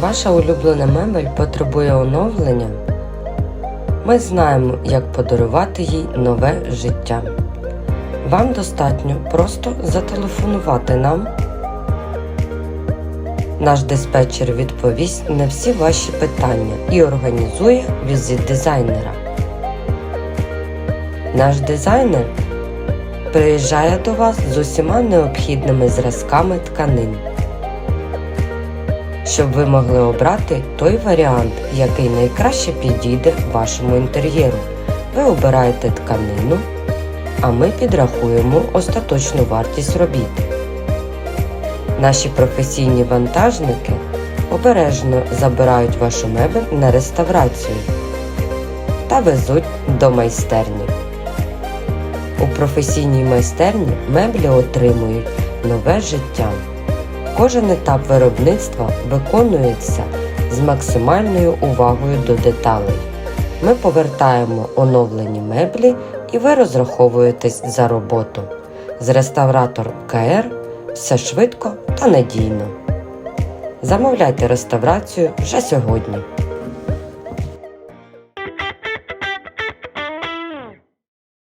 Ваша улюблена мебель потребує оновлення. Ми знаємо, як подарувати їй нове життя. Вам достатньо просто зателефонувати нам. Наш диспетчер відповість на всі ваші питання і організує візит дизайнера. Наш дизайнер приїжджає до вас з усіма необхідними зразками тканин, щоб ви могли обрати той варіант, який найкраще підійде вашому інтер'єру. Ви обираєте тканину, а ми підрахуємо остаточну вартість робіт. Наші професійні вантажники обережно забирають вашу мебель на реставрацію та везуть до майстерні. У професійній майстерні меблі отримують нове життя. Кожен етап виробництва виконується з максимальною увагою до деталей. Ми повертаємо оновлені меблі і ви розраховуєтесь за роботу. З реставратор КР все швидко та надійно. Замовляйте реставрацію вже сьогодні.